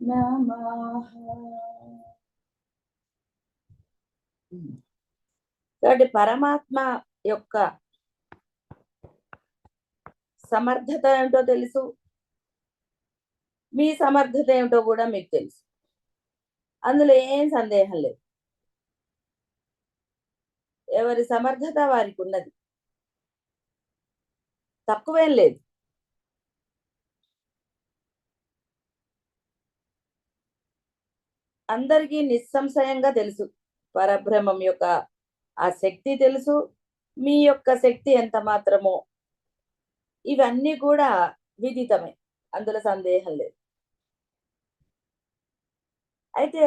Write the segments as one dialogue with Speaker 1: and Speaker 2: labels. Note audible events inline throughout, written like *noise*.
Speaker 1: నమః కాబట్టి పరమాత్మ యొక్క సమర్థత ఏమిటో తెలుసు. మీ సమర్థత ఏమిటో కూడా మీకు తెలుసు. అందులో ఏం సందేహం లేదు. ఎవరి సమర్థత వారికి ఉన్నది. తక్కువేం లేదు. అందరికీ నిస్సంశయంగా తెలుసు. పరబ్రహ్మం యొక్క ఆ శక్తి తెలుసు. మీ యొక్క శక్తి ఎంత మాత్రమో. ఇవన్నీ కూడా విదితమే. అందులో సందేహం లేదు. అయితే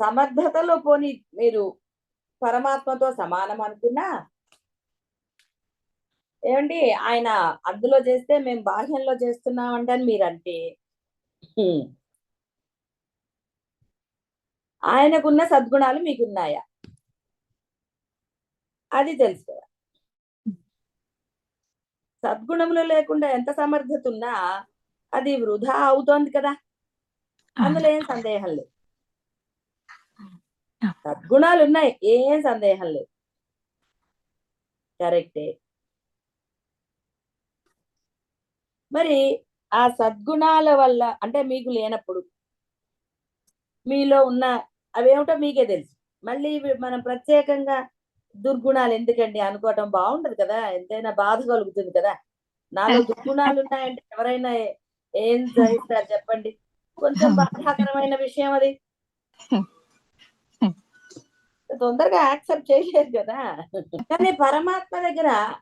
Speaker 1: సమర్థతలో పోని మీరు పరమాత్మతో సమానం అనుకున్నా ఏమండి? ఆయన అందులో చేస్తే మేము బాహ్యంలో చేస్తున్నామంటే అని మీరు అంటే ఆయనకున్న సద్గుణాలు మీకున్నాయా? అది తెలుసుకోవాలి. సద్గుణములు లేకుండా ఎంత సమర్థత ఉన్నా అది వృధా అవుతోంది కదా. అందులో ఏం సందేహం లేదు. సద్గుణాలు ఉన్నాయి ఏం సందేహం లేదు. కరెక్టే. మరి ఆ సద్గుణాల వల్ల అంటే మీకు లేనప్పుడు మీలో ఉన్న అవేమిటో మీకే తెలుసు. మళ్ళీ మనం ప్రత్యేకంగా దుర్గుణాలు ఎందుకండి అనుకోవటం బాగుండదు కదా? ఎంతైనా బాధ కలుగుతుంది కదా? నాలో దుర్గుణాలు ఉన్నాయంటే ఎవరైనా ఏ- సహిస్తారు చెప్పండి? కొంచెం బాధాకరమైన విషయం అది. తొందరగా యాక్సెప్ట్ చేయలేరు కదా? కానీ పరమాత్మ దగ్గర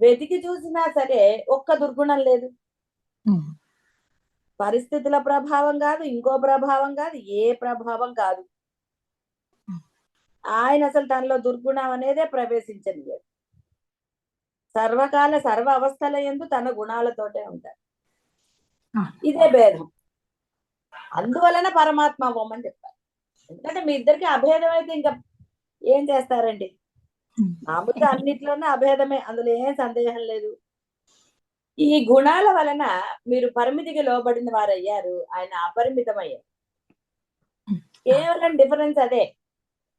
Speaker 1: వెతికి చూసినా సరే ఒక్క దుర్గుణం లేదు. పరిస్థితుల ప్రభావం కాదు ఇంకో ప్రభావం కాదు ఏ ప్రభావం కాదు. ఆయన అసలు తనలో దుర్గుణం అనేదే ప్రవేశించని లేదు సర్వకాల సర్వ అవస్థల ఎందు తన గుణాలతోటే ఉంటారు ఇదే భేదం. అందువలన పరమాత్మ అవ్వమని చెప్పారు. ఎందుకంటే మీ ఇద్దరికి అభేదం అయితే ఇంకా ఏం చేస్తారండి? మామూలుగా అన్నిట్లోనే అభేదమే. అందులో ఏం సందేహం లేదు. ఈ గుణాల వలన మీరు పరిమితికి లోబడిన వారు అయ్యారు ఆయన అపరిమితమయ్యారు. కేవలం డిఫరెన్స్ అదే.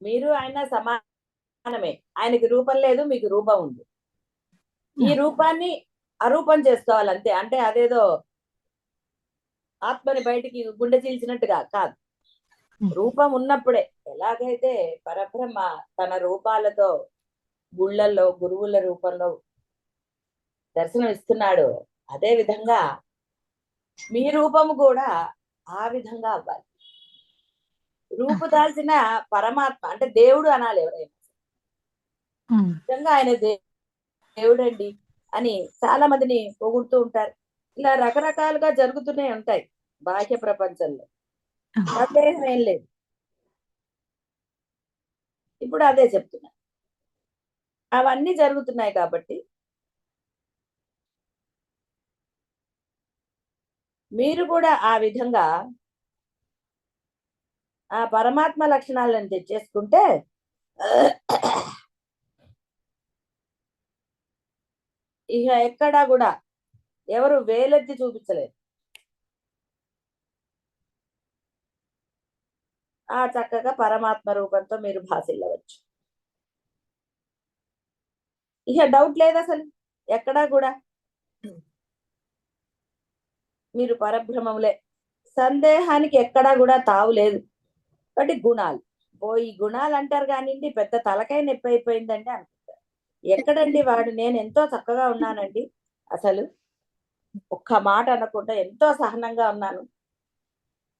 Speaker 1: మీరు ఆయన సమానమే. ఆయనకి రూపం లేదు మీకు రూపం ఉంది. ఈ రూపాన్ని అరూపం చేసుకోవాలి అంతే అంటే అదేదో ఆత్మని బయటికి గుండె చీల్చినట్టుగా కాదు. రూపం ఉన్నప్పుడే ఎలాగైతే పరబ్రహ్మ తన రూపాలతో గుళ్ళల్లో గురువుల రూపంలో దర్శనం ఇస్తున్నాడు అదే విధంగా మీ రూపము కూడా ఆ విధంగా అవ్వాలి. రూపు దాల్చిన పరమాత్మ అంటే దేవుడు అనాలి ఎవరైనా నిజంగా ఆయన దేవుడండి అని చాలా మందిని పొగుడుతూ ఉంటారు. ఇలా రకరకాలుగా జరుగుతూనే ఉంటాయి బాహ్య ప్రపంచంలో. సందేహం ఏం లేదు. ఇప్పుడు అదే చెప్తున్నా. అవన్నీ జరుగుతున్నాయి కాబట్టి మీరు కూడా ఆ విధంగా ఆ పరమాత్మ లక్షణాలను తెచ్చేసుకుంటే ఇక ఎక్కడా కూడా ఎవరు వేలెత్తి చూపించలేరు. ఆ చక్కగా పరమాత్మ రూపంతో మీరు భాసిల్లవచ్చు ఇక డౌట్ లేదు అసలు. ఎక్కడా కూడా. మీరు పరబ్రహ్మములే. సందేహానికి ఎక్కడా కూడా తావు లేదు. కాబట్టి గుణాలు. ఓ ఈ గుణాలు అంటారు కానివ్వండి పెద్ద తలకాయ నొప్పి అయిపోయిందండి అనుకుంటారు ఎక్కడండి వాడు? నేను ఎంతో చక్కగా ఉన్నానండి. అసలు ఒక్క మాట అనకుండా ఎంతో సహనంగా ఉన్నాను.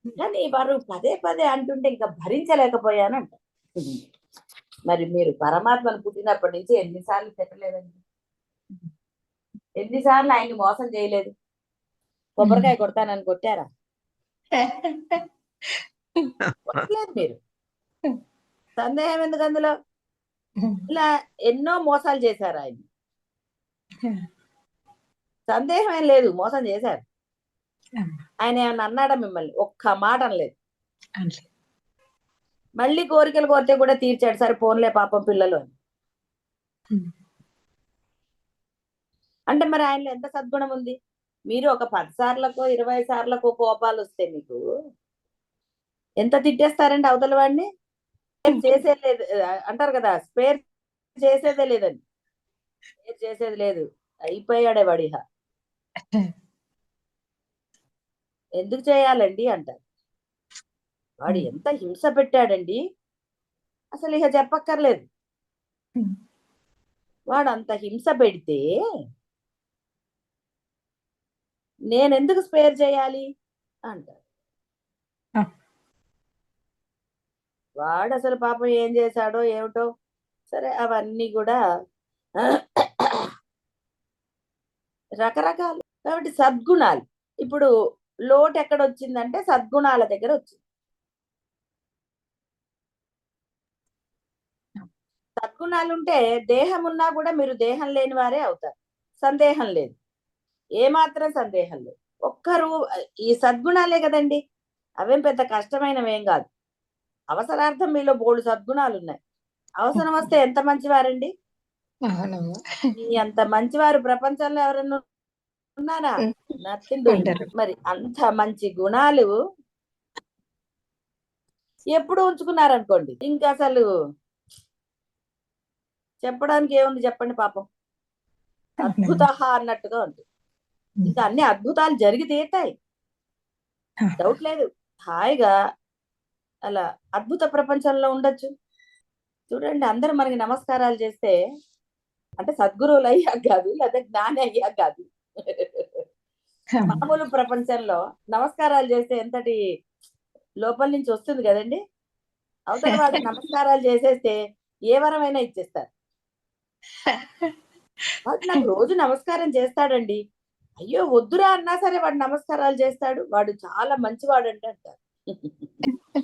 Speaker 1: కానీ వారు పదే పదే అంటుంటే ఇంకా భరించలేకపోయానంట మరి మీరు పరమాత్మను పుట్టినప్పటి నుంచి ఎన్నిసార్లు తిట్టలేదండి? ఎన్నిసార్లు ఆయన్ని మోసం చేయలేదు? కొబ్బరికాయ కొడతానని కొట్టారా? వదలలేదు మీరు. సందేహం ఎందుకు అందులో? ఇలా ఎన్నో మోసాలు చేశారు ఆయన. సందేహం ఏం లేదు మోసం చేశారు. ఆయన ఏమన్నా అన్నాడా మిమ్మల్ని? ఒక్క మాట అనలేదు. మళ్ళీ కోరికలు కోరితే కూడా తీర్చాడు. సరే పోన్లే పాపం పిల్లలు అని. అంటే మరి ఆయనలో ఎంత సద్గుణం ఉంది? మీరు ఒక పది సార్లకో ఇరవై సార్లకో కోపాలు వస్తే మీకు ఎంత తిట్టేస్తారండి అవతల వాడిని? చేసేది లేదు అంటారు కదా స్పేర్ చేసేదే లేదండి. స్పేర్ చేసేది లేదు అయిపోయాడే వాడిహ ఎందుకు చేయాలండి అంటారు. వాడు
Speaker 2: Hmm.
Speaker 1: ఎంత హింస పెట్టాడండి. అసలు ఇక చెప్పక్కర్లేదు.
Speaker 2: Hmm.
Speaker 1: వాడు అంత హింస పెడితే నేను ఎందుకు స్పేర్ చేయాలి?
Speaker 2: Ah.
Speaker 1: వాడు అసలు పాపం ఏం చేశాడో ఏమిటో? సరే అవన్నీ కూడా రకరకాలు. కాబట్టి సద్గుణాలు. ఇప్పుడు లోటు ఎక్కడ వచ్చిందంటే సద్గుణాల దగ్గర వచ్చింది. సద్గుణాలు ఉంటే దేహం ఉన్నా కూడా మీరు దేహం లేని వారే అవుతారు. సందేహం లేదు. ఏమాత్రం సందేహం లేదు. ఒక్కరు ఈ సద్గుణాలే కదండి. అవేం పెద్ద కష్టమైనవేం కాదు. అవసరార్థం మీలో బోడు సద్గుణాలు ఉన్నాయి అవసరం వస్తే ఎంత మంచివారండి? అంత మంచివారు ప్రపంచంలో ఎవరన్నా ఉన్నారా?
Speaker 2: ఉండరు.
Speaker 1: మరి అంత మంచి గుణాలు ఎప్పుడు ఉంచుకున్నారనుకోండి ఇంకా అసలు చెప్పడానికి ఏముంది చెప్పండి పాపం. అద్భుత అన్నట్టుగా ఉంది. ఇంకా అన్ని అద్భుతాలు జరిగి తీరుతాయి డౌట్ లేదు. హాయిగా అలా అద్భుత ప్రపంచంలో ఉండొచ్చు. చూడండి అందరూ మనకి నమస్కారాలు చేస్తే అంటే సద్గురువులు అయ్యాక కాదు లేదా జ్ఞాని అయ్యాక కాదు. మామూలు ప్రపంచంలో నమస్కారాలు చేస్తే ఎంతటి లోపల నుంచి వస్తుంది కదండి? అవతల వాడు *laughs* నమస్కారాలు చేసేస్తే ఏ వరమైనా ఇచ్చేస్తారు. *laughs* నాకు రోజు నమస్కారం చేస్తాడండి. అయ్యో వద్దురా అన్నా సరే వాడు నమస్కారాలు చేస్తాడు. వాడు చాలా మంచివాడు అంటే అంటారు.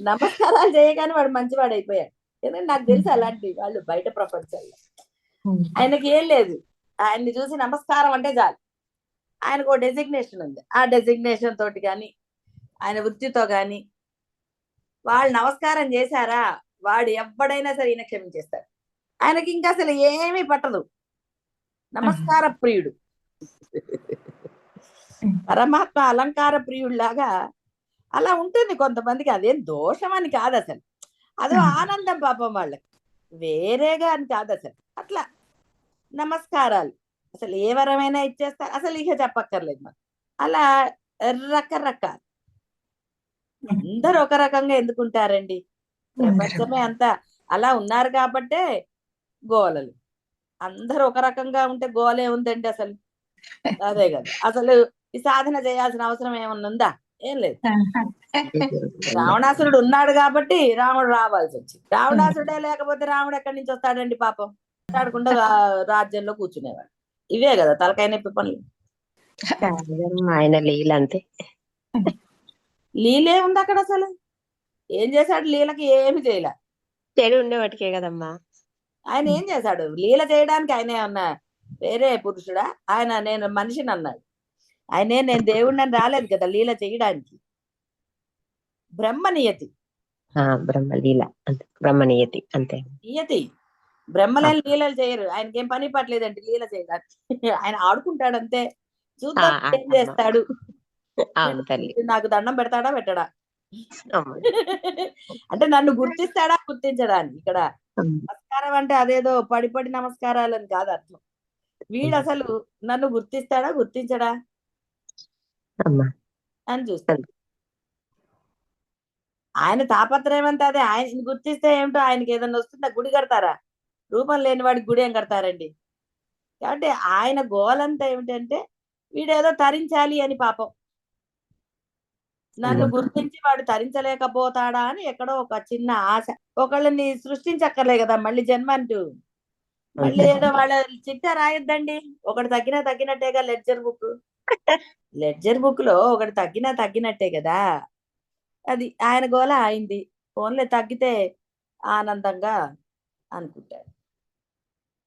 Speaker 1: నమస్కారాలు చేయగానే వాడు మంచివాడు అయిపోయాడు. ఎందుకంటే నాకు తెలుసు అలాంటి వాళ్ళు బయట ప్రపంచంలో. ఆయనకి ఏం లేదు. ఆయన్ని చూసి నమస్కారం అంటే చాలు. ఆయనకు ఒక డెసిగ్నేషన్ ఉంది. ఆ డెసిగ్నేషన్ తోటి కానీ ఆయన వృత్తితో కానీ వాళ్ళు నమస్కారం చేశారా? వాడు ఎవడైనా సరే ఈయన క్షమించేస్తాడు. ఆయనకి ఇంకా అసలు ఏమీ పట్టదు. నమస్కార ప్రియుడు. పరమాత్మ అలంకార ప్రియుడిలాగా అలా ఉంటుంది కొంతమందికి. అదేం దోషం అని కాదు అసలు. అదో. ఆనందం పాపం వాళ్ళకి. వేరేగా అని కాదు అసలు. అట్లా నమస్కారాలు. అసలు ఏ వరమైనా ఇచ్చేస్తారు. అసలు ఇక చెప్పక్కర్లేదు మనం అలా రకరకాలు. అందరు ఒక రకంగా ఎందుకుంటారండి? ప్రపంచమే అంతా అలా ఉన్నారు కాబట్టే గోలలు. అందరు ఒక రకంగా ఉంటే గోలే ఉందండి అసలు. అదే కదా. అసలు ఈ సాధన చేయాల్సిన అవసరం ఏమన్నా ఉందా? ఏం లేదు. *laughs* రావణాసురుడు ఉన్నాడు కాబట్టి రాముడు రావాల్సి వచ్చింది రావణాసురుడే లేకపోతే రాముడు ఎక్కడి నుంచి వస్తాడండి పాపం? మాట్లాడకుండా రాజ్యంలో కూర్చునేవాడు. ఇవే కదా తలకాయ నొప్పి పనులు.
Speaker 3: ఆయన లీల అంతే.
Speaker 1: లీలే ఉంది అక్కడ అసలు. ఏం చేశాడు? లీలకి ఏమి చేయలే.
Speaker 3: చెడు ఉండేవాటికే కదమ్మా.
Speaker 1: ఆయన ఏం చేశాడు? లీల చేయడానికి ఆయన ఏమన్నా వేరే పురుషుడా? ఆయన నేను మనిషిని అన్నాడు. ఆయనే నేను దేవుడిని రాలేదు కదా లీల చేయడానికి. బ్రహ్మ నియతి
Speaker 3: ఆ బ్రహ్మ లీల. అంతే బ్రహ్మ నియతి అంతే.
Speaker 1: నియతి. బ్రహ్మలేని లీలలు చేయరు. ఆయనకి ఏం పని పట్టలేదండి లీల చేయడానికి. ఆయన ఆడుకుంటాడు అంతే చూద్దాం ఏం చేస్తాడు. *laughs* నాకు దండం పెడతాడా పెట్టడా. *laughs* అంటే నన్ను గుర్తిస్తాడా గుర్తించడా ఇక్కడ. నమస్కారం అంటే అదేదో పడి పడి నమస్కారాలని కాదు అర్థం. వీడు అసలు నన్ను గుర్తిస్తాడా గుర్తించడా? అని చూస్తాడు ఆయన తాపత్రయం అంతా అదే. ఆయన గుర్తిస్తే ఏమిటో ఆయనకి ఏదైనా వస్తుందా గుడి కడతారా? రూపం లేని వాడికి గుడి ఏం కడతారండి? కాబట్టి ఆయన గోలంతా ఏమిటంటే వీడేదో తరించాలి అని పాపం. నన్ను. గుర్తించి వాడు తరించలేకపోతాడా అని ఎక్కడో ఒక చిన్న ఆశ. ఒకళ్ళని సృష్టించక్కర్లే కదా మళ్ళీ జన్మ అంటూ. మళ్ళీ. ఏదో వాళ్ళ చిట్టా రాయొద్దండి. ఒకటి తగ్గినా తగ్గినట్టేగా లెడ్జర్ బుక్. లెడ్జర్ బుక్లో ఒకటి తగ్గినా తగ్గినట్టే కదా. అది ఆయన గోల అయింది. ఫోన్లే తగ్గితే ఆనందంగా అనుకుంటాడు.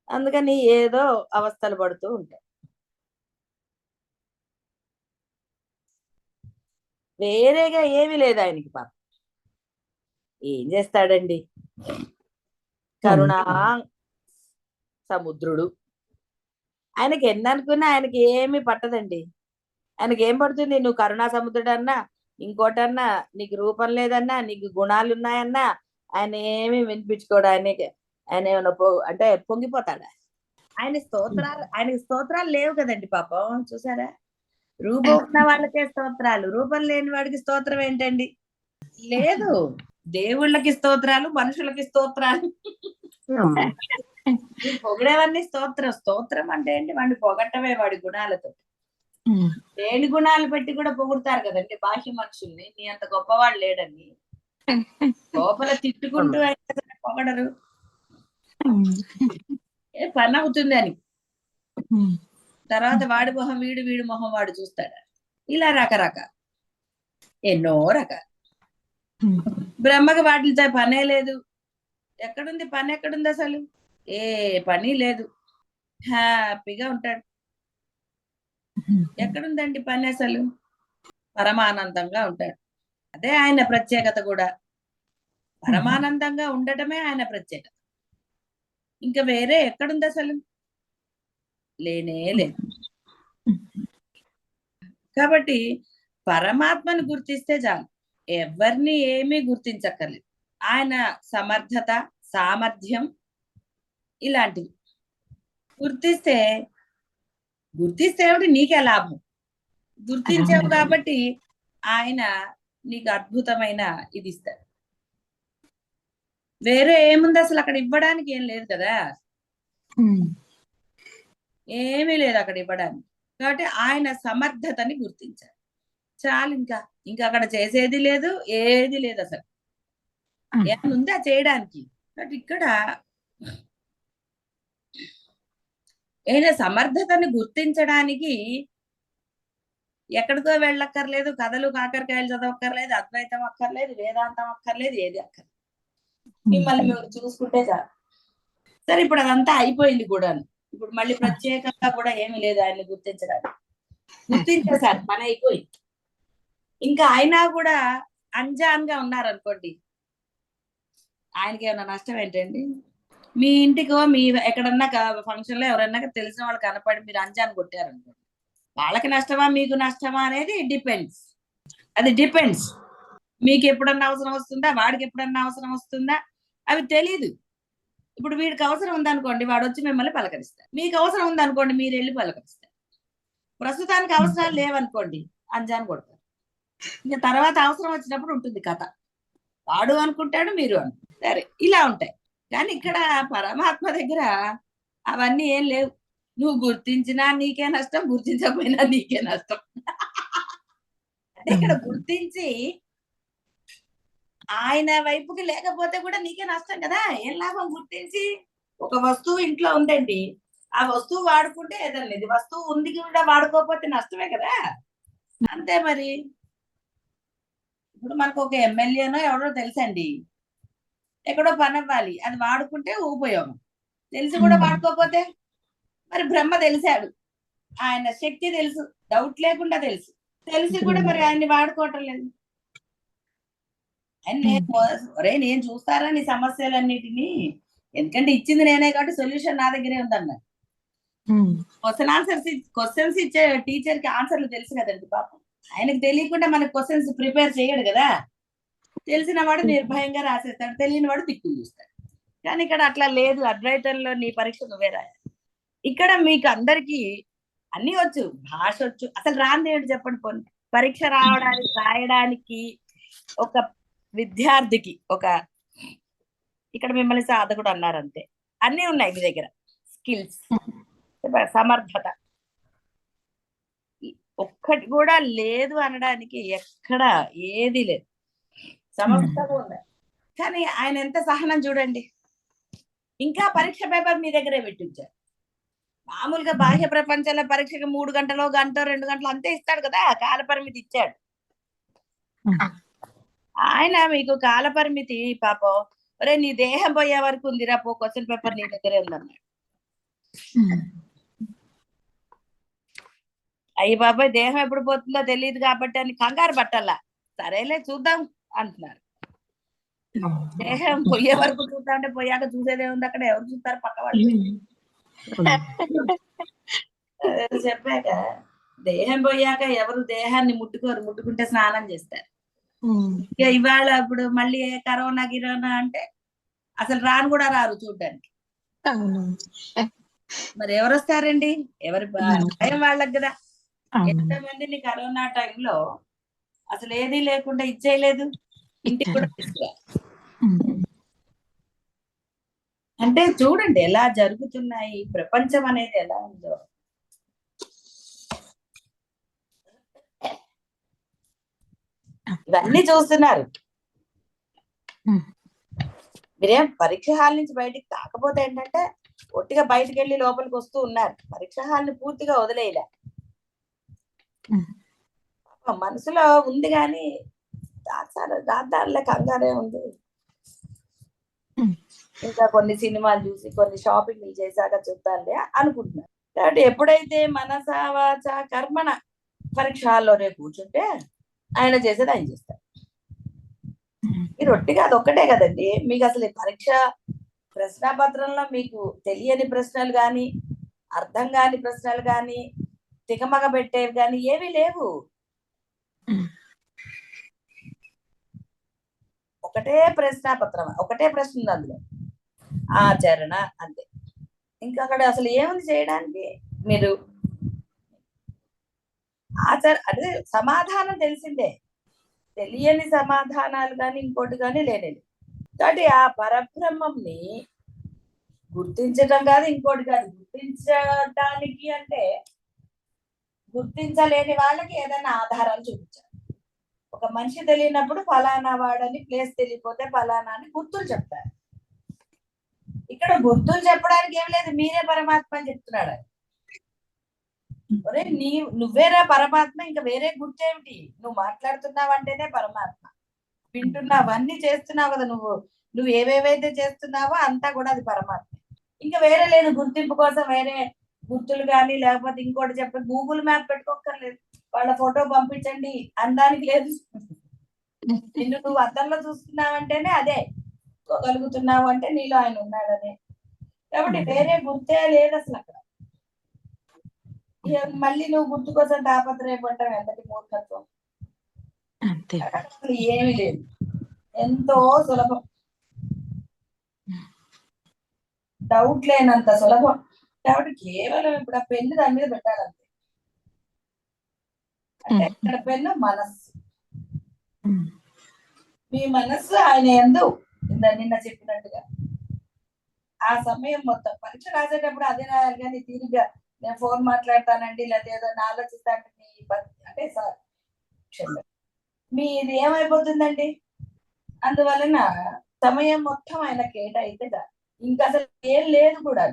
Speaker 1: అందుకని ఏదో అవస్థలు పడుతూ ఉంటాయి. వేరేగా ఏమీ లేదు ఆయనకి పాపం. ఏం చేస్తాడండి? కరుణా సముద్రుడు. ఆయనకి ఎన్ని అనుకున్నా ఆయనకి ఏమి పట్టదండి. ఆయనకి ఏం పడుతుంది? నువ్వు కరుణా సముద్రుడు అన్నా ఇంకోటన్నా నీకు రూపం లేదన్నా నీకు గుణాలు ఉన్నాయన్నా ఆయన ఏమీ వినిపించుకోడు. ఆయనకి ఆయన ఏమైనా అంటే పొంగిపోతాడా? ఆయన స్తోత్రాలు ఆయనకి స్తోత్రాలు లేవు కదండి పాపం. చూసారా? రూపం ఉన్న వాళ్ళకే స్తోత్రాలు. రూపం లేని వాడికి స్తోత్రం ఏంటండి? లేదు. దేవుళ్ళకి స్తోత్రాలు మనుషులకి స్తోత్రాలు. పొగిడేవన్నీ స్తోత్రం స్తోత్రం అంటే ఏంటి? వాడిని పొగట్టమే వాడి గుణాలతో లేని గుణాలు పెట్టి కూడా పొగుడతారు కదండి బాహ్య మనుషుల్ని. నీ అంత గొప్పవాడు లేడని లోపల తిట్టుకుంటూ సరే పొగడరు. ఏ పని అవుతుంది అని. తర్వాత వాడి మొహం వీడు వీడి మొహం వాడు చూస్తాడు. ఇలా రకరకాల. ఎన్నో రకాలు.
Speaker 2: ఉమ్,
Speaker 1: బ్రహ్మకి వాటితో పనే లేదు. ఎక్కడుంది? పని ఎక్కడుంది అసలు? ఏ పని లేదు. హ్యాపీగా ఉంటాడు. ఎక్కడుందండి పని అసలు? పరమానందంగా ఉంటాడు. అదే ఆయన ప్రత్యేకత కూడా. పరమానందంగా ఉండటమే ఆయన ప్రత్యేకత. ఇంకా వేరే ఎక్కడుంది అసలు? లేనే లేదు. కాబట్టి పరమాత్మను గుర్తిస్తే చాలు. ఎవరిని ఏమీ గుర్తించక్కర్లేదు. ఆయన సమర్థత సామర్థ్యం ఇలాంటివి. గుర్తిస్తే గుర్తిస్తే ఏమిటి? నీకే లాభం. గుర్తించావు కాబట్టి ఆయన నీకు అద్భుతమైన ఇది ఇస్తాడు. వేరే ఏముంది అసలు అక్కడ ఇవ్వడానికి? ఏం లేదు కదా. ఏమీ లేదు అక్కడ ఇవ్వడానికి. కాబట్టి ఆయన సమర్థతని గుర్తించారు చాలు ఇంకా. ఇంకా అక్కడ చేసేది లేదు ఏది లేదు అసలు. ఏమైనా ఉందా చేయడానికి. కాబట్టి ఇక్కడ ఆయన సమర్థతని గుర్తించడానికి ఎక్కడికో వెళ్ళక్కర్లేదు కథలు కాకరకాయలు చదవక్కర్లేదు అద్వైతం అక్కర్లేదు వేదాంతం అక్కర్లేదు ఏది అక్కర్లేదు. మిమ్మల్ని మీరు చూసుకుంటే చాలు. సరే ఇప్పుడు అదంతా అయిపోయింది కూడా ఇప్పుడు మళ్ళీ ప్రత్యేకంగా కూడా ఏమీ లేదు ఆయన్ని గుర్తించడానికి. గుర్తించేశారు పని అయిపోయింది. ఇంకా అయినా కూడా అంజాన్గా ఉన్నారనుకోండి ఆయనకి ఏమైనా నష్టం ఏంటండి? మీ ఇంటికో మీ ఎక్కడన్నా ఫంక్షన్లో ఎవరన్నా తెలిసిన వాళ్ళు కనపడి మీరు అంజాన్ కొట్టారనుకోండి. వాళ్ళకి నష్టమా మీకు నష్టమా అనేది డిపెండ్స్. అది డిపెండ్స్. మీకు ఎప్పుడన్నా అవసరం వస్తుందా? వాడికి ఎప్పుడన్నా అవసరం వస్తుందా? అవి తెలీదు. ఇప్పుడు వీడికి అవసరం ఉందనుకోండి వాడు వచ్చి మిమ్మల్ని పలకరిస్తారు మీకు అవసరం ఉందనుకోండి మీరు వెళ్ళి పలకరిస్తారు. ప్రస్తుతానికి అవసరాలు లేవనుకోండి అంజాన్ కొడతారు. ఇంకా తర్వాత అవసరం వచ్చినప్పుడు ఉంటుంది కథ. వాడు అనుకుంటాడు మీరు అనుకుంటారు. సరే ఇలా ఉంటాయి. కానీ ఇక్కడ పరమాత్మ దగ్గర అవన్నీ ఏం లేవు. నువ్వు గుర్తించినా నీకే నష్టం గుర్తించకపోయినా నీకే నష్టం. అంటే ఇక్కడ గుర్తించి ఆయన వైపుకి లేకపోతే కూడా నీకే నష్టం కదా. ఏం లాభం గుర్తించి? ఒక వస్తువు ఇంట్లో ఉందండి. ఆ వస్తువు వాడుకుంటే ఏదన్నా ఇది వస్తువు ఉంది కూడా వాడుకోకపోతే నష్టమే కదా. అంతే మరి. ఇప్పుడు మనకు ఒక ఎమ్మెల్యేనో ఎవరో తెలుసండి. ఎక్కడో పని అవ్వాలి. అది వాడుకుంటే ఉపయోగం. తెలిసి కూడా. వాడుకోకపోతే మరి బ్రహ్మ తెలిసాడు. ఆయన శక్తి తెలుసు డౌట్ లేకుండా తెలుసు. తెలిసి కూడా మరి ఆయన్ని వాడుకోవటం లేదు. ఆయన నేను ఒరే నేను చూస్తారా నీ సమస్యలన్నిటిని? ఎందుకంటే ఇచ్చింది నేనే కాబట్టి సొల్యూషన్ నా దగ్గరే ఉందన్న. క్వశ్చన్ ఆన్సర్స్ క్వశ్చన్స్ ఇచ్చే టీచర్కి ఆన్సర్లు తెలుసు కదండి పాపం. ఆయనకు తెలియకుండా మనకు క్వశ్చన్స్ ప్రిపేర్ చేయడు కదా. తెలిసిన వాడు నిర్భయంగా రాసేస్తాడు తెలియని వాడు దిక్కులు చూస్తాడు. కానీ ఇక్కడ అట్లా లేదు అద్వైతంలో నీ పరీక్ష నువ్వే రాయాలి. ఇక్కడ మీకు అందరికీ అన్ని వచ్చు భాష వచ్చు. అసలు రాంది ఏంటి చెప్పండి పోనీ? పరీక్ష రావడానికి రాయడానికి ఒక విద్యార్థికి ఒక ఇక్కడ మిమ్మల్ని సాధకుడు అన్నారు అంతే అన్నీ ఉన్నాయి మీ దగ్గర. స్కిల్స్ సమర్థత. ఒక్కటి కూడా లేదు అనడానికి ఎక్కడ ఏది లేదు. సమస్తము ఉన్నాయి కానీ ఆయన ఎంత సహనం చూడండి. ఇంకా పరీక్ష పేపర్ మీ దగ్గరే పెట్టించారు. మామూలుగా బాహ్య ప్రపంచంలో పరీక్షకి మూడు గంటలో గంట రెండు గంటలు అంతే ఇస్తాడు కదా కాల పరిమితి ఇచ్చాడు. ఆయన మీకు కాల పరిమితి పాపం. ఒరే నీ దేహం పోయే వరకు ఉందిరా పో క్వశ్చన్ పేపర్ నీ దగ్గరే ఉందన్నాడు.
Speaker 2: ఉమ్.
Speaker 1: అయ్యి బాబాయ్ దేహం ఎప్పుడు పోతుందో తెలియదు కాబట్టి అని కంగారు పట్టాలా సరేలే చూద్దాం. అంటున్నారు. దేహం పోయే వరకు చూద్దాం అంటే పోయాక చూసేదే ఉంది. అక్కడ ఎవరు చూస్తారు? పక్క వాళ్ళు. చెప్పాక దేహం పోయాక ఎవరు దేహాన్ని ముట్టుకోరు. ముట్టుకుంటే స్నానం చేస్తారు. ఇక ఇవాళ ఇప్పుడు మళ్ళీ కరోనా గిరోనా అంటే అసలు రాను కూడా రారు చూడ్డానికి. మరి ఎవరు వస్తారండి? ఎవరి భయం వాళ్ళకి కదా. ఎంతమందిని కరోనా టైంలో అసలు ఏది లేకుండా ఇచ్చేయలేదు. ఇంటికి కూడా అంటే చూడండి ఎలా జరుగుతున్నాయి ప్రపంచం అనేది ఎలా ఉందో. ఇవన్నీ చూస్తున్నారు. మీరేం పరీక్ష హాల్ నుంచి బయటికి కాకపోతే ఏంటంటే ఒట్టిగా బయటికి వెళ్ళి లోపలికి వస్తూ ఉన్నారు. పరీక్ష హాల్ని పూర్తిగా వదిలేయలే. మనసులో ఉంది కానీ దాదాలే కంగారే ఉంది. ఇంకా కొన్ని సినిమాలు చూసి కొన్ని షాపింగ్లు చేశాక చూద్దాంలే అనుకుంటున్నారు కాబట్టి ఎప్పుడైతే మనస వాచ కర్మణ పరీక్ష హాల్లోనే కూర్చుంటే ఆయన చేసేది ఆయన చేస్తారు. ఒట్టిగా అది ఒక్కటే కదండి. మీకు అసలు ఈ పరీక్ష ప్రశ్నాపత్రంలో మీకు తెలియని ప్రశ్నలు కానీ అర్థం కాని ప్రశ్నలు కానీ తికమక పెట్టేవి కానీ ఏమీ లేవు. ఒకటే ప్రశ్న పత్రం ఒకటే ప్రశ్న ఉంది అందులో. ఆచరణ అంతే ఇంకా అక్కడ అసలు ఏముంది చేయడానికి? మీరు ఆచర అదే సమాధానం తెలిసిందే. తెలియని సమాధానాలు కానీ ఇంకోటి కానీ లేనిది. కాబట్టి ఆ పరబ్రహ్మంని గుర్తించడం కాదు ఇంకోటి కాదు. గుర్తించడానికి అంటే గుర్తించలేని వాళ్ళకి ఏదైనా ఆధారాలు చూపించాలి. ఒక మనిషి తెలియనప్పుడు ఫలానా వాడని ప్లేస్ తెలియపోతే ఫలానా అని గుర్తులు చెప్తారు. ఇక్కడ గుర్తులు చెప్పడానికి ఏం లేదు మీరే పరమాత్మ అని చెప్తున్నాడు ఆయన. ఒరే నీ నువ్వేరా పరమాత్మ ఇంకా వేరే గుర్తేమిటి నువ్వు మాట్లాడుతున్నావంటేనే పరమాత్మ. వింటున్నావు అన్ని చేస్తున్నావు కదా నువ్వు. నువ్వు ఏవేవైతే చేస్తున్నావో అంతా కూడా అది పరమాత్మ. ఇంకా వేరే లేదు గుర్తింపు కోసం వేరే గుర్తులు కానీ లేకపోతే ఇంకోటి చెప్పి గూగుల్ మ్యాప్ పెట్టుకోక్కర్లేదు. వాళ్ళ ఫోటో పంపించండి. అనడానికి లేదు. నిన్ను నువ్వు అద్దంలో చూస్తున్నావంటేనే అదే. కలుగుతున్నావు అంటే నీలో ఆయన ఉన్నాడనే. కాబట్టి వేరే గుర్తే లేదు అసలు అక్కడ. మళ్ళీ నువ్వు గుర్తు కోసం తాపత్రయపడటం ఎంతటి మూర్ఖత్వం. అసలు ఏమీ లేదు. ఎంతో సులభం. డౌట్ లేనంత సులభం. కాబట్టి కేవలం ఇప్పుడు ఆ పెన్ను దాని మీద పెట్టాలంతే. అంటే ఇక్కడ పెన్ను? మనస్సు. మీ మనస్సు ఆయన ఎందు. ఇంద నిన్న చెప్పినట్టుగా. ఆ సమయం మొత్తం. పరీక్ష రాసేటప్పుడు అదే రాయాలి కానీ తీరిగ్గా నేను ఫోన్ మాట్లాడతానండి లేదా ఏదో నా ఆలోచిస్తానంటే మీ అంటే సార్ క్షమించండి. మీది ఏమైపోతుందండి? అందువలన సమయం మొత్తం ఆయన కేటాయితే. ఇంకా అసలు ఏం లేదు కూడా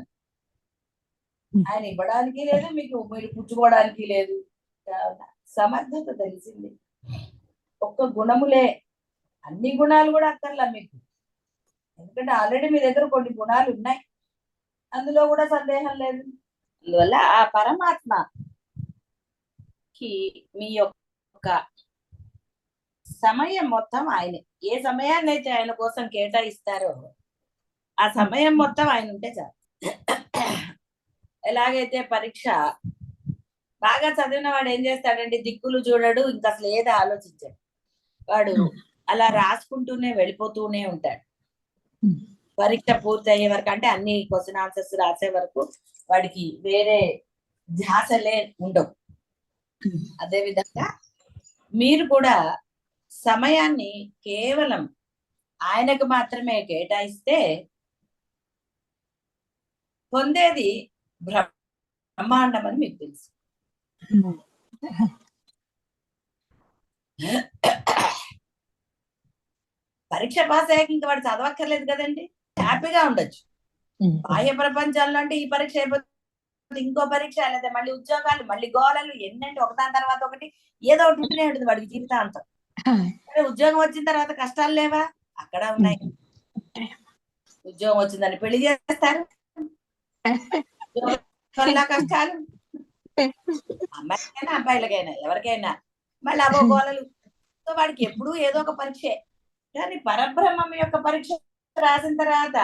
Speaker 1: *laughs* ఆయన ఇవ్వడానికి లేదు మీకు మీరు పుచ్చుకోవడానికి లేదు. సమర్థత తెలిసింది. ఒక్క గుణములే. అన్ని గుణాలు కూడా అక్కర్లా మీకు. ఎందుకంటే ఆల్రెడీ మీ దగ్గర కొన్ని గుణాలు ఉన్నాయి. అందులో కూడా సందేహం లేదు. అందువల్ల ఆ పరమాత్మ కి మీ యొక్క సమయం మొత్తం ఆయనే. ఏ సమయాన్ని అయితే ఆయన కోసం కేటాయిస్తారో ఆ సమయం మొత్తం ఆయన ఉంటే చాలు. ఎలాగైతే పరీక్ష బాగా చదివిన వాడు ఏం చేస్తాడండి? దిక్కులు చూడడు ఇంకా అసలు ఏది ఆలోచించాడు. వాడు అలా రాసుకుంటూనే వెళ్ళిపోతూనే ఉంటాడు. పరీక్ష పూర్తి అయ్యే వరకు అంటే అన్ని క్వశ్చన్ ఆన్సర్స్ రాసే వరకు వాడికి వేరే ధ్యాసలే ఉండవు. అదే విధంగా మీరు కూడా సమయాన్ని కేవలం ఆయనకు మాత్రమే కేటాయిస్తే పొందేది బ్రహ్మాండం అని మీకు తెలుసు. పరీక్ష పాస్ అయ్యాక ఇంకా వాడు చదవక్కర్లేదు కదండి. హ్యాపీగా ఉండొచ్చు. బాహ్య ప్రపంచాల్లో అంటే ఈ పరీక్ష అయిపోతుంది ఇంకో పరీక్ష లేదా మళ్ళీ ఉద్యోగాలు మళ్ళీ గోళలు ఎన్నంటే ఒకదాని తర్వాత ఒకటి ఏదో ఒకటి ఉంటూనే ఉంటుంది వాడికి జీవితాంతం. ఉద్యోగం వచ్చిన తర్వాత కష్టాలు లేవా? అక్కడ ఉన్నాయి. ఉద్యోగం వచ్చిందని పెళ్ళి చేస్తారు. *laughs* వల్ల కష్టాలు? అమ్మాయిలకైనా అబ్బాయిలకైనా ఎవరికైనా. మళ్ళీ అవో గోలలు. వాడికి ఎప్పుడూ ఏదో ఒక పరీక్షే. కానీ పరబ్రహ్మం యొక్క పరీక్ష రాసిన తర్వాత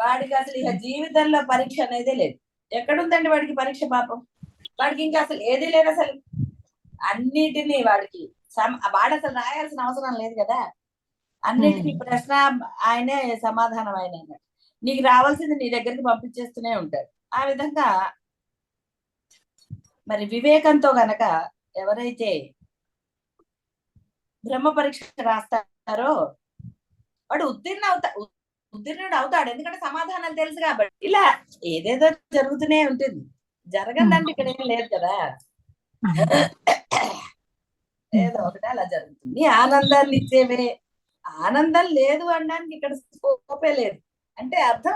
Speaker 1: వాడికి అసలు ఇక జీవితంలో పరీక్ష అనేదే లేదు. ఎక్కడుందండి వాడికి పరీక్ష పాపం? వాడికి ఇంకా అసలు ఏది లేదు అసలు. అన్నిటినీ వాడికి వాడు అసలు రాయాల్సిన అవసరం లేదు కదా. అన్నిటినీ
Speaker 2: Hmm.
Speaker 1: ప్రశ్న ఆయనే సమాధానం ఆయన. నీకు రావాల్సింది నీ దగ్గరికి పంపించేస్తూనే ఉంటాడు. ఆ విధంగా మరి వివేకంతో గనక ఎవరైతే బ్రహ్మ పరీక్ష రాస్తారో వాడు ఉత్తీర్ణ అవుతా ఉత్తీర్ణుడు అవుతాడు. ఎందుకంటే సమాధానాలు తెలుసు కాబట్టి. ఇలా ఏదేదో జరుగుతూనే ఉంటుంది. జరగదండి ఇక్కడ ఏం లేదు కదా. ఏదో ఒకటి అలా జరుగుతుంది. ఆనందాన్ని ఇచ్చేవే. ఆనందం లేదు అనడానికి ఇక్కడ స్కోపే లేదు. అంటే అర్థం?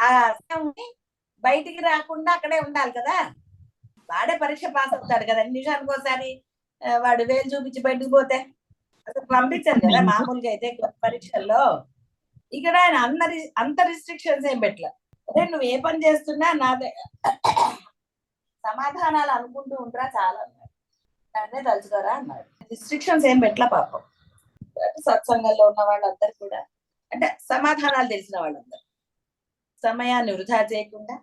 Speaker 1: ఆ అర్థంని బయటికి రాకుండా అక్కడే ఉండాలి కదా? వాడే పరీక్ష పాస్ అవుతాడు కదా? నిమిషానికి ఒకసారి వాడు వేలు చూపించి బయటకు పోతే? అసలు పంపించారు కదా మామూలుగా అయితే పరీక్షల్లో. ఇక్కడ ఆయన అన్న రి- అంత రిస్ట్రిక్షన్స్ ఏం పెట్టలే. అదే నువ్వు ఏ పని చేస్తున్నా నాదే. సమాధానాలు అనుకుంటూ ఉంటారా చాలా అన్నాడు నన్నే తలుచుకోరా అన్నాడు. రిస్ట్రిక్షన్స్ ఏం పెట్టలే పాపం. సత్సంగంలో ఉన్న వాళ్ళందరూ కూడా. అంటే సమాధానాలు తెలిసిన వాళ్ళందరూ. సమయాన్ని వృధా చేయకుండా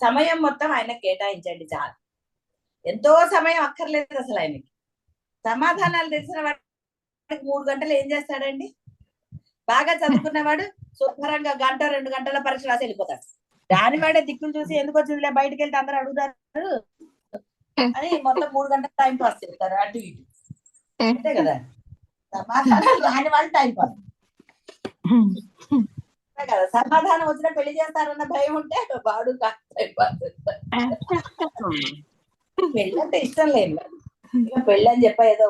Speaker 1: సమయం మొత్తం ఆయన కేటాయించండి చాలు. ఎంతో సమయం అక్కర్లేదు అసలు ఆయనకి. సమాధానాలు తెలిసిన వాడికి మూడు గంటలు ఏం చేస్తాడండి? బాగా చదువుకున్నవాడు శుభ్రంగా గంట రెండు గంటల పరీక్ష రాసి వెళ్ళిపోతాడు. దాని వాడే దిక్కులు చూసి ఎందుకు వచ్చిందిలే? బయటకు వెళ్తే అందరూ అడుగుతారు. అని మొత్తం మూడు గంటల టైం పాస్ చేస్తారు అటు ఇటు. అంతే కదా? సమాధానం రాని వాళ్ళు టైం పాస్. కదా. సమాధానం వచ్చినా పెళ్ళి చేస్తారన్న భయం ఉంటే వాడు కాస్త టైం పాస్ పెళ్ళి అంటే ఇష్టం లేదు. ఇక పెళ్ళి అని చెప్ప ఏదో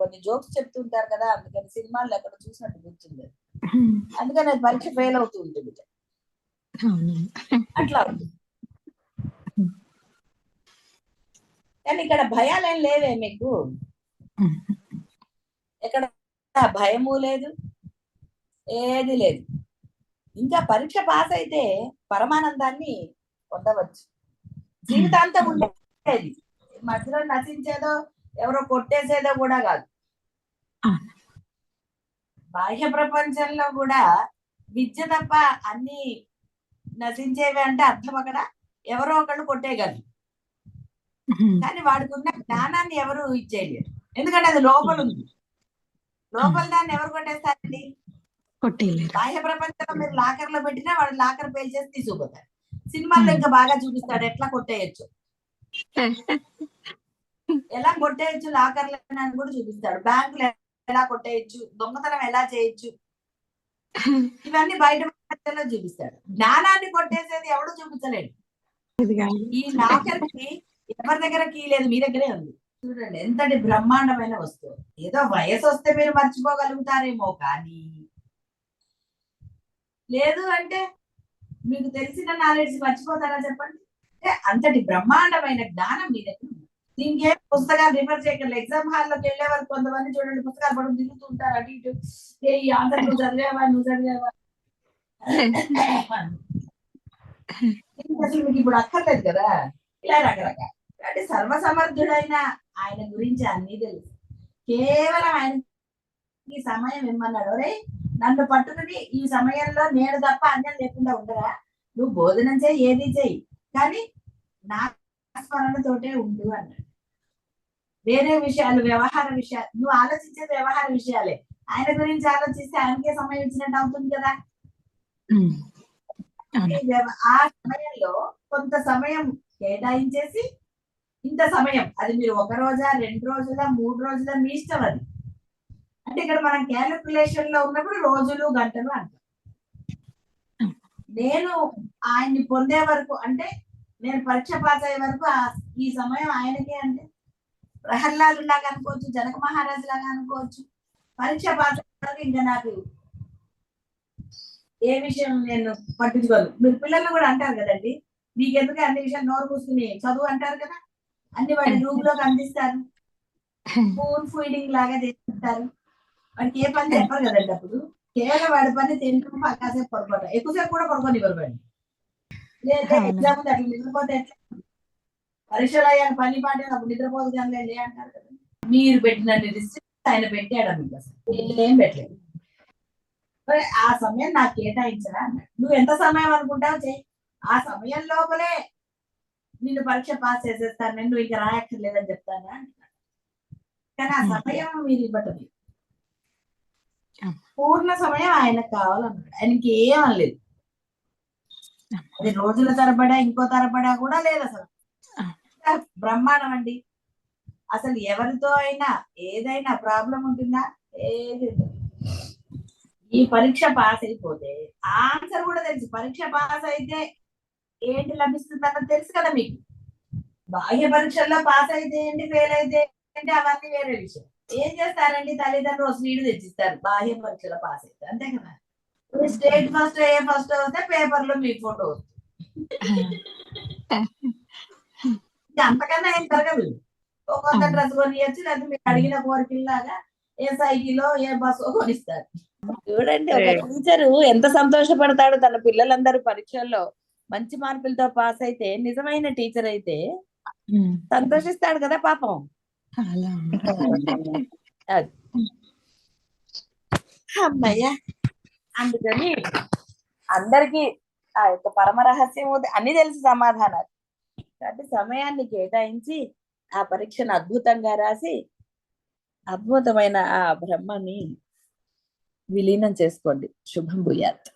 Speaker 1: కొన్ని జోక్స్ చెప్తుంటారు కదా అందుకని సినిమాలు ఎక్కడ చూసినట్టు గుర్తుంది. అందుకని అది పరీక్ష ఫెయిల్ అవుతూ ఉంటుంది. అట్లా ఉంటుంది కానీ ఇక్కడ భయాలేం లేవే మీకు. ఎక్కడ భయము లేదు. ఏది లేదు. ఇంకా పరీక్ష పాస్ అయితే పరమానందాన్ని పొందవచ్చు జీవితాంతం ఉండేది. మధ్యలో నశించేదో ఎవరో కొట్టేసేదో కూడా కాదు. బాహ్య ప్రపంచంలో కూడా విద్య తప్ప అన్ని నశించేవి అంటే అర్థం అక్కడ? ఎవరో ఒకళ్ళు కొట్టేయగలరు. కానీ వాడికి ఉన్న జ్ఞానాన్ని ఎవరు ఇచ్చేయలేరు. ఎందుకంటే అది లోపల ఉంది. లోపల దాన్ని ఎవరు కొట్టేస్తారండి?
Speaker 2: కొట్టేయలేరు.
Speaker 1: బాహ్య ప్రపంచంలో మీరు లాకర్లో పెట్టినా వాడు లాకర్ పేల్ చేసి తీసుకుపోతాడు. సినిమాల్లో ఇంకా బాగా చూపిస్తాడు ఎట్లా కొట్టేయచ్చు. ఎలా కొట్టేయచ్చు లాకర్ అని కూడా చూపిస్తాడు. బ్యాంకులు ఎలా కొట్టేయచ్చు దొంగతనం ఎలా చేయొచ్చు. ఇవన్నీ బయట ప్రపంచంలో చూపిస్తాడు. జ్ఞానాన్ని కొట్టేసేది ఎవడు చూపించలేడు. ఈ లాకర్కి ఎవరి దగ్గర కీ లేదు మీ దగ్గరే ఉంది. చూడండి ఎంతటి బ్రహ్మాండమైన వస్తువు. ఏదో వయసు వస్తే మీరు మర్చిపోగలుగుతారేమో కానీ లేదు అంటే మీకు తెలిసిన నాలెడ్జ్ మర్చిపోతారా చెప్పండి? అంటే అంతటి బ్రహ్మాండమైన జ్ఞానం మీ దగ్గర దీనికి ఏం పుస్తకాలు రిఫర్ చేయగలరు ఎగ్జామ్ హాల్లోకి వెళ్ళే వరకు కొంతమంది చూడండి పుస్తకాలు పడుకు తిరుగుతూ ఉంటారు. అటు ఇటు. ఏ ఈ ఆన్సర్ నువ్వు చదివేవా? నువ్వు చదివేవా? అసలు మీకు ఇప్పుడు అక్కర్లేదు కదా? ఇలా రకరకాల. అంటే సర్వసమర్థుడైన ఆయన గురించి అన్ని తెలుసు. కేవలం ఆయన ఈ సమయం ఇమ్మన్నాడు. రే నన్ను పట్టుకుని ఈ సమయంలో నేను తప్ప అన్యం లేకుండా ఉండరా? నువ్వు భోజనం చేయి ఏది చేయి. కానీ నా స్మరణతోటే ఉండు అన్నాడు. వేరే విషయాలు వ్యవహార విషయాలు. నువ్వు ఆలోచించేది వ్యవహార విషయాలే. ఆయన గురించి ఆలోచిస్తే ఆయనకే సమయం ఇచ్చినట్టు అవుతుంది కదా? ఆ సమయంలో కొంత సమయం కేటాయించేసి ఇంత సమయం. అది మీరు ఒక రోజా రెండు రోజుల మూడు రోజుల మీ ఇష్టం అది. అంటే ఇక్కడ మనం క్యాలిక్యులేషన్లో ఉన్నప్పుడు రోజులు గంటలు అంటాం. నేను ఆయన్ని పొందే వరకు అంటే నేను పరీక్ష పాస్ అయ్యే వరకు ఈ సమయం ఆయనకే అంటే ప్రహ్లాదు లాగా అనుకోవచ్చు జనక మహారాజు లాగా అనుకోవచ్చు. పరీక్ష పాస్ అయ్యే వరకు ఇంకా నాకు ఏ విషయం నేను పట్టించుకోను. మీరు పిల్లలు కూడా అంటారు కదండి మీకెందుకు అన్ని విషయాలు నోరు మూసుకుని చదువు అంటారు కదా అన్ని వాడి రూమ్లోకి అందిస్తారు. *laughs* స్పూన్ ఫీడింగ్ లాగా చేస్తుంటారు వాడికి ఏ పని చెప్పరు కదండి అప్పుడు? కేవలం వాడి పని తింటూ కాసేపు పడుకోవటం. ఎక్కువసేపు కూడా ఇవ్వరు వాడిని. లేదా. ఎగ్జామ్ ఉంది అట్లా నిద్రపోతే ఎట్లా? పరీక్షలు అయ్యాక పని పాట అప్పుడు నిద్రపోదు కానీ అంటారు కదా. మీరు పెట్టినన్ని రిస్ట్రిక్ట్ ఆయన పెట్టాడు అసలు? ఏం పెట్టలేదు. ఆ సమయం నాకు కేటాయించరా అన్నాడు. నువ్వు ఎంత సమయం అనుకుంటావు చెయ్యి. ఆ సమయం లోపలే నిన్ను పరీక్ష పాస్ చేసేస్తాను నేను నువ్వు ఇంకా రాయక్కర్లేదని చెప్తానా అంటున్నాడు. కానీ ఆ సమయం మీరు ఇవ్వటం పూర్ణ సమయం ఆయనకు కావాలన్నాడు. ఆయనకి ఏం అనలేదు. అది రోజుల తరబడా ఇంకో తరబడా కూడా లేదు అసలు. బ్రహ్మాండం అండి. అసలు ఎవరితో అయినా ఏదైనా ప్రాబ్లం ఉంటుందా? ఏది. ఈ పరీక్ష పాస్ అయిపోతే ఆన్సర్ కూడా తెలుసు. పరీక్ష పాస్ అయితే ఏంటి లభిస్తుందన్నది తెలుసు కదా మీకు. బాహ్య పరీక్షల్లో పాస్ అయితే ఏంటి ఫెయిల్ అయితే ఏంటి అవన్నీ వేరే విషయం. ఏం చేస్తారండి? తల్లిదండ్రులు స్వీట్ తెచ్చిస్తారు. బాహ్య పరీక్షలో పాస్ అయితే. అంతే కదా? స్టేట్ ఫస్ట్ ఏ ఫస్ట్ వస్తే పేపర్లో మీ ఫోటో ఇంకా అంతకన్నా ఏం జరగదు. ఓ కొత్త. డ్రెస్ కొనియచ్చు లేదా మీరు అడిగిన కోరికల్లాగా ఏ సైకిల్ ఏ బస్సు కొనిస్తారు. చూడండి ఒక టీచర్ ఎంత సంతోషపడతాడు తన పిల్లలందరూ పరీక్షల్లో. మంచి మార్కులతో పాస్ అయితే నిజమైన టీచర్ అయితే సంతోషిస్తాడు కదా పాపం.
Speaker 2: అలా
Speaker 1: అమ్మయ్య అందుకని అందరికి ఆ యొక్క పరమ రహస్యం ఉంది. అన్ని తెలుసు సమాధానాలు. కాబట్టి సమయాన్ని కేటాయించి ఆ పరీక్షను అద్భుతంగా రాసి అద్భుతమైన ఆ బ్రహ్మని విలీనం చేసుకోండి. శుభం భూయాత్.